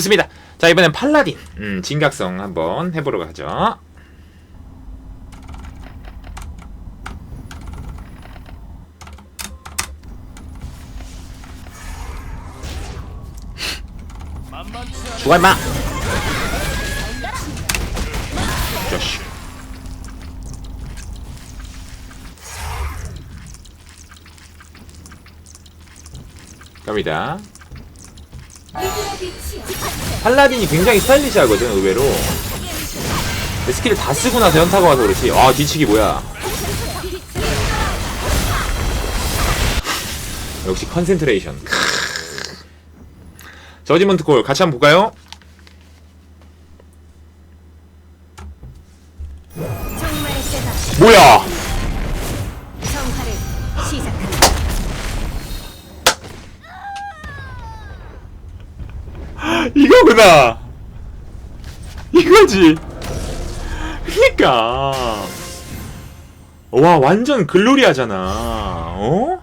좋습니다. 자 이번엔 팔라딘 음, 진각성 한번 해보러 가죠. 죽어 임마. 자식. 갑니다. 팔라딘이 굉장히 스타일리시하거든 의외로 근데 스킬을 다 쓰고 나서 현타가 와서 그렇지 아 뒤치기 뭐야 역시 컨센트레이션. 저지먼트 콜 같이 한번 볼까요? 이거구나 이거지 그니까 와 완전 글로리하잖아 어?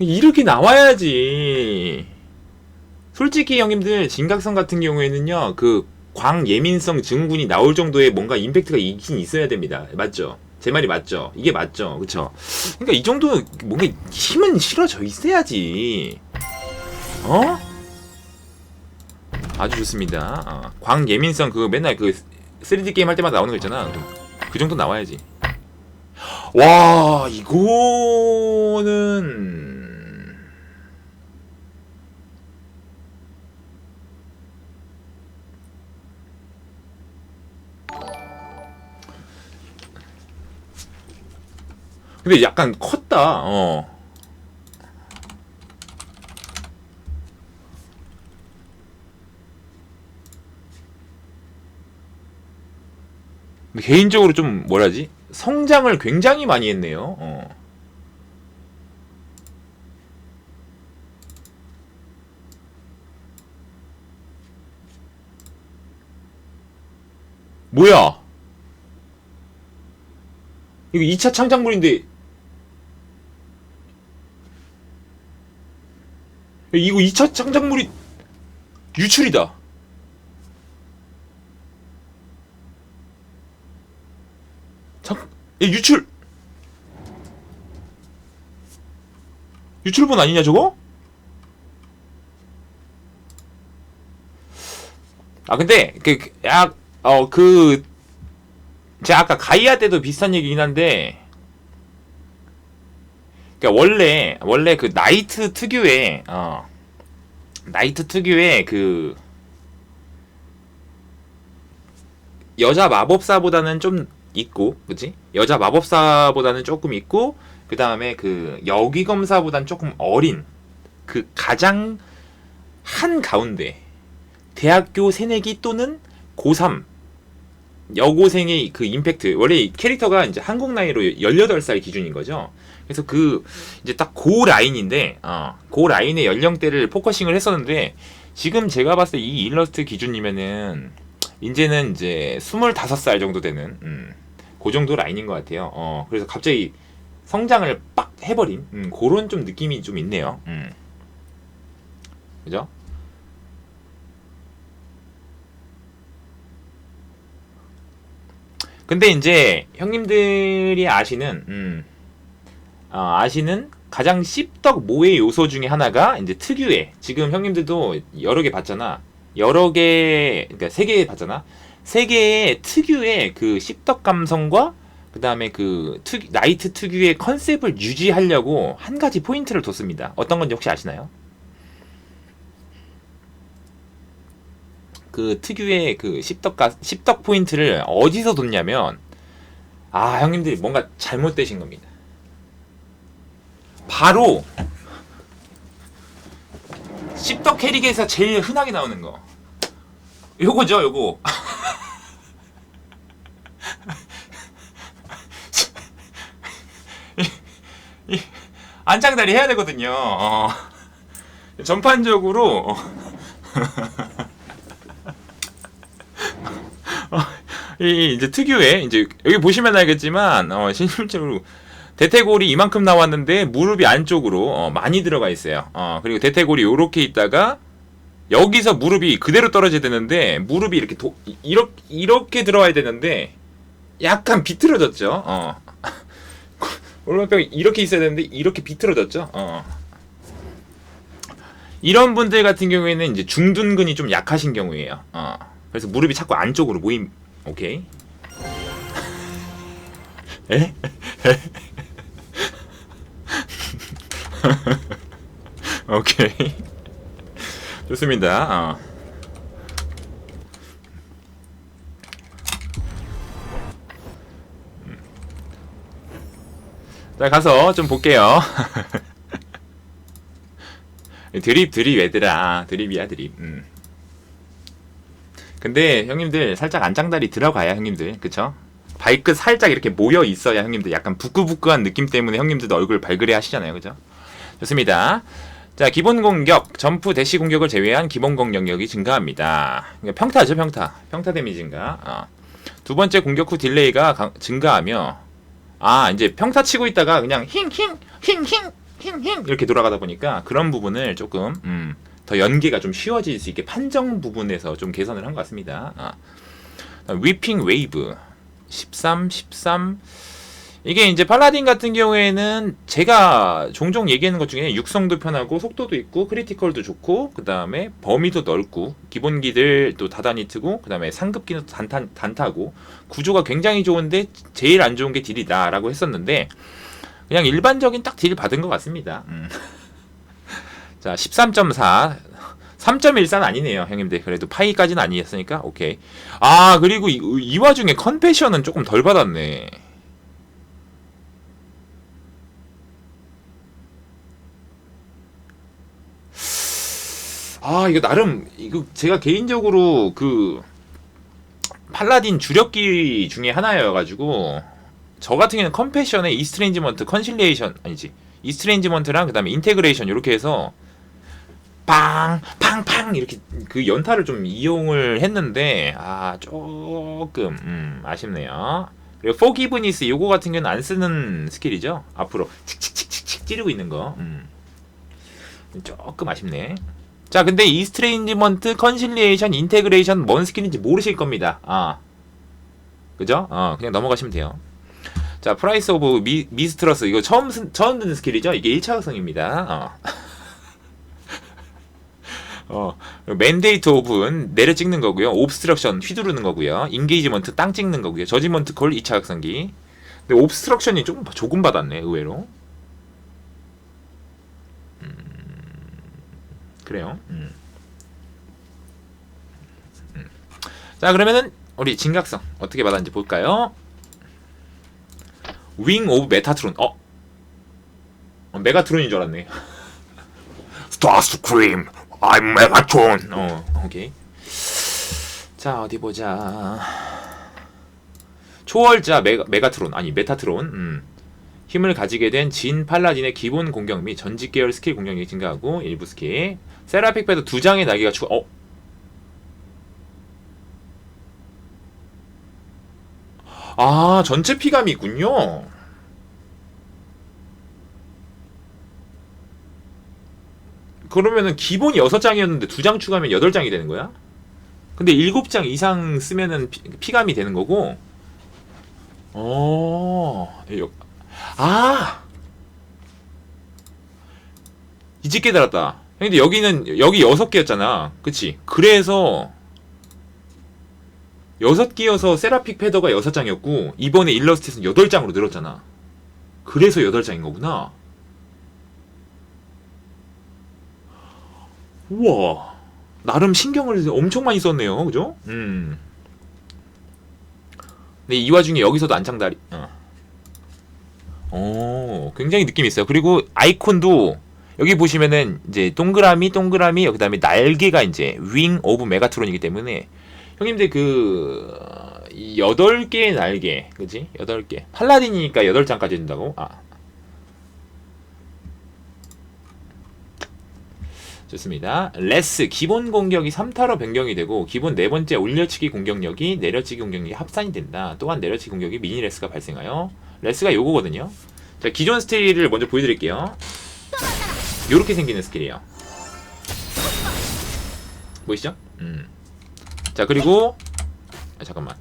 이렇게 나와야지 솔직히 형님들 진각성 같은 경우에는요 그 광예민성 증후군이 나올 정도의 뭔가 임팩트가 있긴 있어야 됩니다 맞죠? 제 말이 맞죠? 이게 맞죠? 그쵸? 그러니까 이 정도 뭔가 힘은 실어져 있어야지 어? 아주 좋습니다 어, 광예민성 그 맨날 그 3D 게임 할 때마다 나오는 거 있잖아 그, 그 정도 나와야지 와 이거는 근데 약간 컸다. 어. 개인적으로 좀 뭐라지? 성장을 굉장히 많이 했네요. 어. 뭐야? 이거 2차 창작물인데 이거 2차 창작물이 유출이다. 잠, 야, 유출. 유출본 아니냐 저거? 아 근데 그약어그 제가 아까 가이아 때도 비슷한 얘기긴 한데 그러니까 원래 원래 그 나이트 특유의 어 나이트 특유의 그 여자 마법사보다는 좀 있고 그지 여자 마법사보다는 조금 있고 그 다음에 그 여기 검사보다는 조금 어린 그 가장 한 가운데 대학교 새내기 또는 고3 여고생의 그 임팩트 원래 이 캐릭터가 이제 한국 나이로 18살 기준인 거죠. 그래서 그 이제 딱 고 라인인데 어, 고 라인의 연령대를 포커싱을 했었는데 지금 제가 봤을 때 이 일러스트 기준이면은 이제는 이제 25살 정도 되는 음, 그 정도 라인인 것 같아요. 어, 그래서 갑자기 성장을 빡 해버린 음, 그런 좀 느낌이 좀 있네요. 음. 그죠? 근데 이제 형님들이 아시는 음, 어, 아시는 가장 씹덕 모의 요소 중에 하나가 이제 특유의 지금 형님들도 여러 개 봤잖아. 여러 개 그러니까 세 개 봤잖아. 세 개의 특유의 그 씹덕 감성과 그 다음에 그 특, 나이트 특유의 컨셉을 유지하려고 한 가지 포인트를 뒀습니다. 어떤 건지 혹시 아시나요? 그 특유의 그 씹덕가 씹덕 포인트를 어디서 뒀냐면 아 형님들이 뭔가 잘못되신 겁니다. 바로 씹덕 캐릭에서 제일 흔하게 나오는 거. 요거죠, 요거. 안장다리 해야 되거든요. 어. 전판적으로 어. 이 이제 특유의 이제 여기 보시면 알겠지만 어, 실질적으로 대퇴골이 이만큼 나왔는데 무릎이 안쪽으로 어, 많이 들어가 있어요. 어, 그리고 대퇴골이 요렇게 있다가 여기서 무릎이 그대로 떨어져야 되는데 무릎이 이렇게 도, 이렇게 이렇게 들어와야 되는데 약간 비틀어졌죠. 어. 오른뼈가 이렇게 있어야 되는데 이렇게 비틀어졌죠. 어. 이런 분들 같은 경우에는 이제 중둔근이 좀 약하신 경우예요. 어. 그래서 무릎이 자꾸 안쪽으로 모임. 오케이. 에? 오케이. 좋습니다. 어. 음. 자, 가서 좀 볼게요. 드립, 드립, 얘들아. 드립이야, 드립. 음. 근데 형님들 살짝 안장다리 들어가야 형님들 그쵸? 발끝 살짝 이렇게 모여 있어야 형님들 약간 부끄부끄한 느낌 때문에 형님들도 얼굴 발그레 하시잖아요 그죠? 좋습니다 자 기본 공격 점프 대시 공격을 제외한 기본 공격력이 증가합니다 그러니까 평타죠 평타 평타 데미지 증가 어. 두 번째 공격 후 딜레이가 강- 증가하며 아 이제 평타 치고 있다가 그냥 힝 힝 힝 힝 힝 힝 이렇게 돌아가다 보니까 그런 부분을 조금 음, 더 연계가 좀 쉬워질 수 있게 판정 부분에서 좀 개선을 한 것 같습니다. 아. 위핑 웨이브 13, 13 이게 이제 팔라딘 같은 경우에는 제가 종종 얘기하는 것 중에 육성도 편하고 속도도 있고 크리티컬도 좋고 그 다음에 범위도 넓고 기본기들 또 다다니트고 그 다음에 상급기는 단타, 단타고 구조가 굉장히 좋은데 제일 안 좋은 게 딜이다 라고 했었는데 그냥 일반적인 딱 딜 받은 것 같습니다. 음. 자, 13.4. 3.14는 아니네요, 형님들. 그래도 파이까지는 아니었으니까, 오케이. 아, 그리고 이, 이 와중에 컨패션은 조금 덜 받았네. 아, 이거 나름, 이거 제가 개인적으로 그, 팔라딘 주력기 중에 하나여가지고, 저 같은 경우는 컴패션에 이스트레인지먼트, 컨실리에이션, 아니지. 이스트레인지먼트랑 그 다음에 인테그레이션 이렇게 해서 빵, 팡 팡 이렇게 그 연타를 좀 이용을 했는데 아 조금 음, 아쉽네요. 그리고 포기브니스 요거 같은 경우는 안 쓰는 스킬이죠. 앞으로 칙칙칙칙칙 찌르고 있는 거. 음. 조금 아쉽네. 자, 근데 이스트레인지먼트, 컨실리에이션, 인테그레이션 뭔 스킬인지 모르실 겁니다. 아. 그죠? 어, 그냥 넘어가시면 돼요. 자, 프라이스 오브 미, 미스트러스 이거 처음 쓴- 처음 듣는 스킬이죠. 이게 1차 각성입니다. 어. 어, 맨데이트 오브는 내려 찍는 거고요. 옵스트럭션 휘두르는 거고요. 인게이지먼트 땅 찍는 거고요. 저지먼트 콜 2차 각성기. 근데 옵스트럭션이 조금 조금 받았네, 의외로. 그래요. 음. 음. 자, 그러면은 우리 진각성 어떻게 받았는지 볼까요? 윙 오브 메타트론. 어? 어 메가트론인 줄 알았네. 스타스크림. I'm 메가트론. 어, 오케이. 자, 어디 보자. 초월자 메가, 메가트론 아니 메타트론. 음. 힘을 가지게 된 진 팔라딘의 기본 공격 및 전직 계열 스킬 공격력이 증가하고 일부 스킬. 세라픽 패드 두 장의 날개가 추가. 어? 아, 전체 피감이 있군요. 그러면은 기본이 6장이었는데 2장 추가하면 8장이 되는 거야? 근데 7장 이상 쓰면은 피, 피감이 되는 거고. 어. 여- 아. 이제 깨달았다. 근데 여기는 여기 6개였잖아. 그치? 그래서 6개여서 세라픽 패더가 6장이었고 이번에 일러스트에서는 8장으로 늘었잖아. 그래서 8장인 거구나. 우와 나름 신경을 엄청 많이 썼네요 그죠? 음 근데 이 와중에 여기서도 안창다리 어. 오 굉장히 느낌 있어요. 그리고 아이콘도 여기 보시면은 이제 동그라미 동그라미 그 다음에 날개가 이제 윙 오브 메가트론이기 때문에 형님들 그이 여덟 개의 날개 그지? 여덟 개. 팔라딘이니까 여덟 장까지 된다고? 아. 좋습니다. 레스 기본 공격이 3타로 변경이 되고 기본 네 번째 올려치기 공격력이 내려치기 공격력이 합산이 된다. 또한 내려치기 공격이 미니 레스가 발생하여 레스가 요거거든요. 자 기존 스킬을 먼저 보여드릴게요. 요렇게 생기는 스킬이에요. 보이시죠? 음. 자 그리고 아, 잠깐만.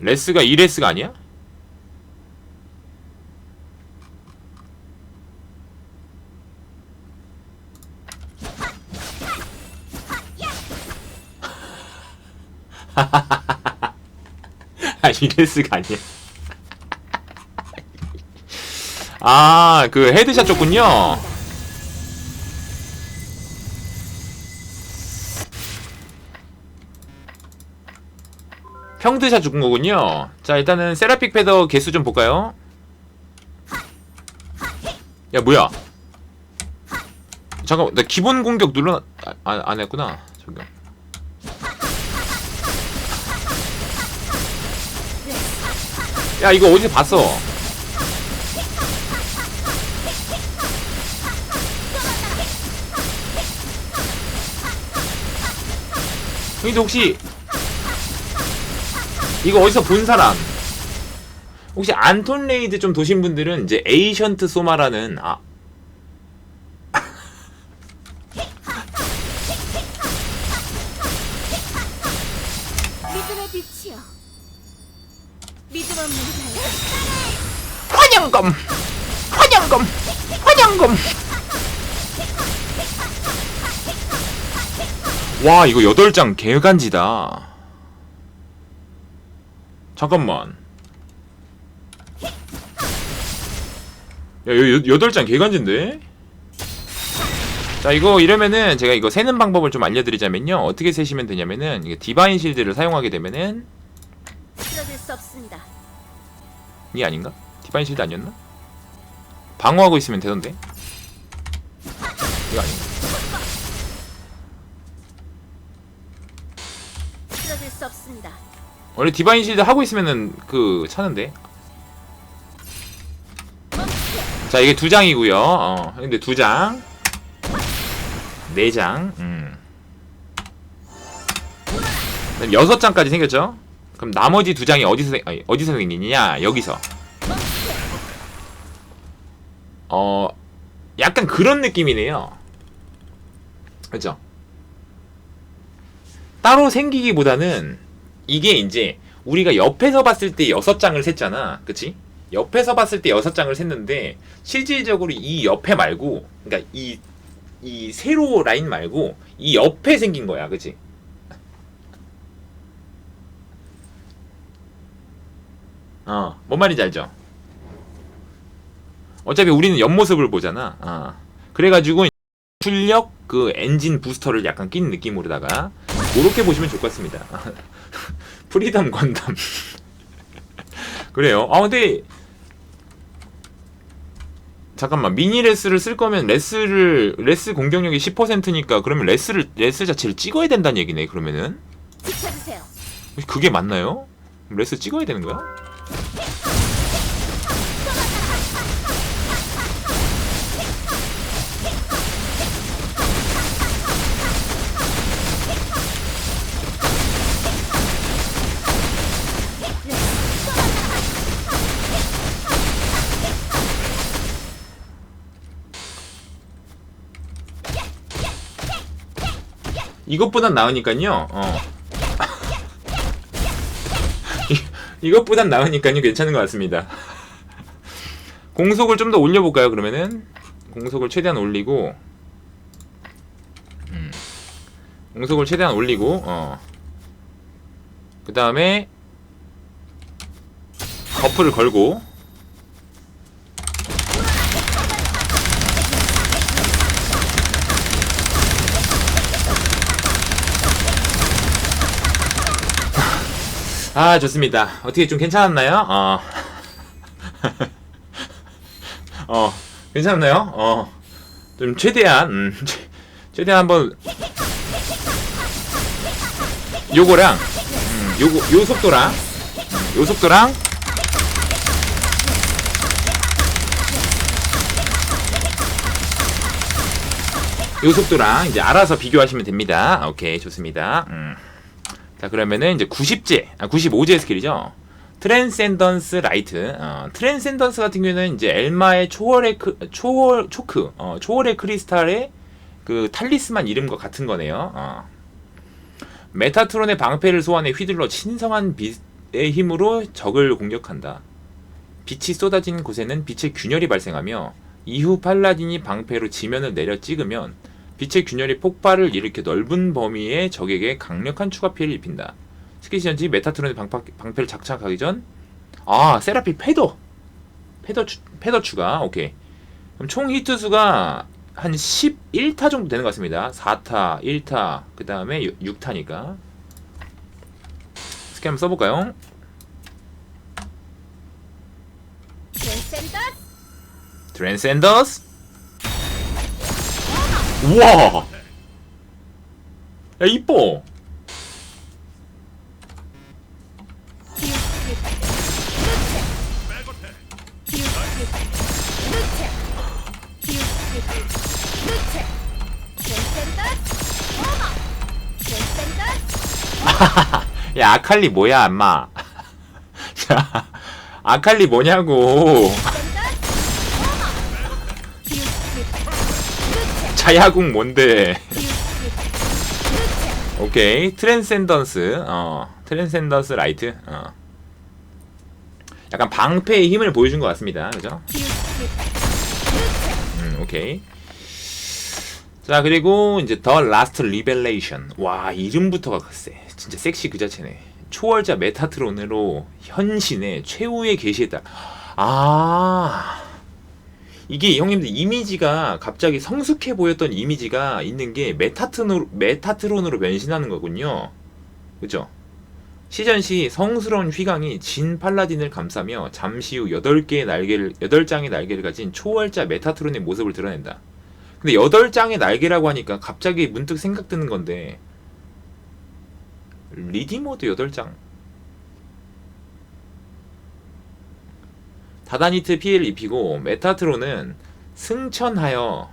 레스가 2레스가 아니야? 아, 2레스가 아니야. 아, 그 헤드샷 줬군요. 평드샷 죽은 거군요. 자, 일단은 세라픽 패더 개수 좀 볼까요? 야, 뭐야? 잠깐, 나 기본 공격 눌러 아, 아, 안 했구나. 저기. 야, 이거 어디서 봤어? 근데 혹시 이거 어디서 본 사람? 혹시 안톤 레이드 좀 도신 분들은 이제 에이션트 소마라는 아 와 이거 8장 개간지다 잠깐만 야 이거 8장 개간지인데 자 이거 이러면은 제가 이거 세는 방법을 좀 알려드리자면요 어떻게 세시면 되냐면은 이게 디바인 실드를 사용하게 되면은. 이 아닌가? 디바인 실드 아니었나? 방어하고 있으면 되던데 이거 아닌가? 원래 디바인 실드 하고 있으면은 그 차는데. 자 이게 두 장이고요. 어 근데 두장네장. 음. 그다음 여섯 장까지 생겼죠? 그럼 나머지 두 장이 어디서 생- 아니, 어디서 생기냐? 여기서. 어 약간 그런 느낌이네요. 그죠? 따로 생기기보다는 이게 이제 우리가 옆에서 봤을 때 여섯 장을 셌잖아. 그치? 옆에서 봤을 때 여섯 장을 셌는데 실질적으로 이 옆에 말고 그러니까 이, 이 세로 라인 말고 이 옆에 생긴 거야. 그치? 어, 뭔 말인지 알죠? 어차피 우리는 옆모습을 보잖아. 어. 그래가지고 출력 그 엔진 부스터를 약간 낀 느낌으로다가 그렇게 보시면 좋을 것 같습니다. 프리덤 건담. 그래요. 아 근데 잠깐만 미니 레스를 쓸 거면 레스를 레스 공격력이 10%니까 그러면 레스를 레스 자체를 찍어야 된다는 얘기네. 그러면은. 그게 맞나요? 레스 찍어야 되는 거야? 이것보단 나으니까요. 어. 이- 이것보단 나으니까요. 괜찮은 것 같습니다. 공속을 좀 더 올려볼까요? 그러면은 공속을 최대한 올리고, 음. 공속을 최대한 올리고, 어. 그 다음에 버프를 걸고. 아 좋습니다. 어떻게 좀 괜찮았나요? 어. 어 괜찮나요? 어. 좀 최대한 음, 최- 최대한 한번 요거랑 음, 요거 요 속도랑 음, 요 속도랑 요 속도랑 이제 알아서 비교하시면 됩니다. 오케이, 좋습니다. 음. 자, 그러면은 이제 90제, 아, 95제 스킬이죠. 트랜센던스 라이트. 어, 트랜센던스 같은 경우에는 이제 엘마의 초월의 크, 초월 초크, 어, 초월의 크리스탈의 그 탈리스만 이름과 같은 거네요. 어. 메타트론의 방패를 소환해 휘둘러 신성한 빛의 힘으로 적을 공격한다. 빛이 쏟아진 곳에는 빛의 균열이 발생하며 이후 팔라딘이 방패로 지면을 내려 찍으면 빛의 균열이 폭발을 일으켜 넓은 범위의 적에게 강력한 추가 피해를 입힌다. 스킬 시전지 메타트론의 방파, 방패를 장착하기 전, 아 세라피 패더, 패더 추, 패더 추가, 오케이. 그럼 총 히트 수가 한 11타 정도 되는 것 같습니다. 4타, 1타, 그 다음에 6타니까. 스킬 한번 써볼까요? 트랜센더 트랜센더스 우와. 야 이뻐. 야 아칼리 뭐야 엄마? 자 아칼리 뭐냐고 자야궁 뭔데? 오케이. 트랜센던스. 어 트랜센던스 라이트. 어. 약간 방패의 힘을 보여준 것 같습니다. 그죠? 음 오케이. 자 그리고 이제 더 라스트 리벨레이션. 와 이름부터가 글쎄. 진짜 섹시 그 자체네. 초월자 메타트론으로 현신의 최후의 계시했다 아 이게 형님들 이미지가 갑자기 성숙해 보였던 이미지가 있는 게 메타트로, 메타트론으로 변신하는 거군요. 그죠? 시전 시 성스러운 휘강이 진 팔라딘을 감싸며 잠시 후 8개의 날개를 8장의 날개를 가진 초월자 메타트론의 모습을 드러낸다. 근데 8장의 날개라고 하니까 갑자기 문득 생각드는 건데 리디모드 8장 다다니트 피해를 입히고 메타트론은 승천하여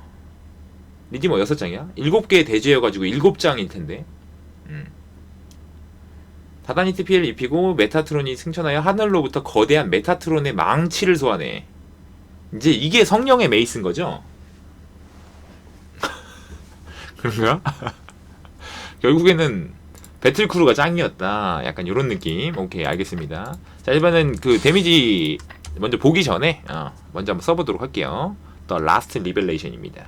리디모 6장이야? 7개의 대지여가지고 7장일 텐데 음. 다다니트 피해를 입히고 메타트론이 승천하여 하늘로부터 거대한 메타트론의 망치를 소환해. 이제 이게 성령의 메이스인 거죠? 그런가? 결국에는 배틀크루가 짱이었다. 약간 이런 느낌. 오케이, 알겠습니다. 자, 이번엔 그 데미지 먼저 보기 전에 어, 먼저 한번 써보도록 할게요. 더 라스트 리벨레이션입니다.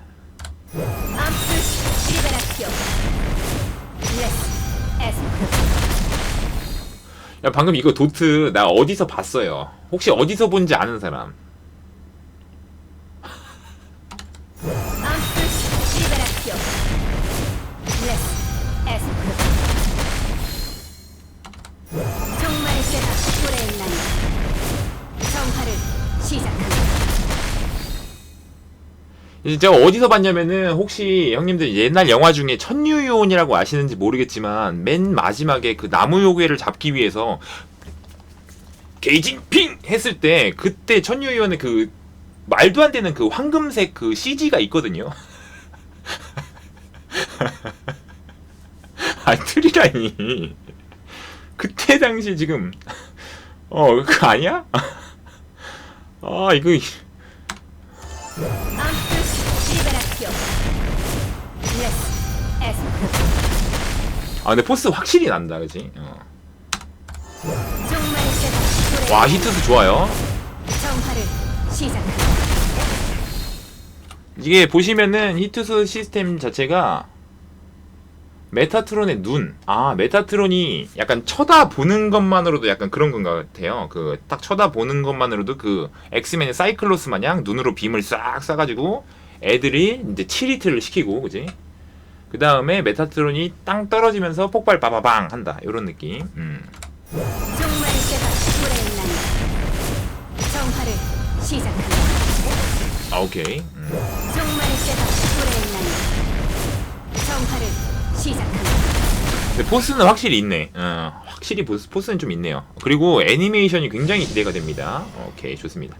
야 방금 이거 도트 나 어디서 봤어요. 혹시 어디서 본지 아는 사람? 제 제가 어디서 봤냐면은 혹시 형님들 옛날 영화 중에 천유요원이라고 아시는지 모르겠지만 맨 마지막에 그 나무 요괴를 잡기 위해서 게이징 핑 했을 때 그때 천유요원의 그 말도 안 되는 그 황금색 그 CG가 있거든요. 아 트리라니 그때 당시 지금 어 그거 아니야? 아 이거 아 근데 포스 확실히 난다 그지? 어. 와 히트도 좋아요. 정화를 시작한다 이게 보시면은 히트스 시스템 자체가 메타트론의 눈. 아, 메타트론이 약간 쳐다보는 것만으로도 약간 그런 건 같아요. 그 딱 쳐다보는 것만으로도 그 엑스맨의 사이클로스 마냥 눈으로 빔을 싹 쏴가지고 애들이 이제 7히트를 시키고, 그지? 그 다음에 메타트론이 땅 떨어지면서 폭발 빠바방 한다. 요런 느낌. 음. 아, 오케이. 음. 근데 포스는 확실히 있네. 어, 확실히 포스, 포스는 좀 있네요. 그리고 애니메이션이 굉장히 기대가 됩니다. 오케이, 좋습니다.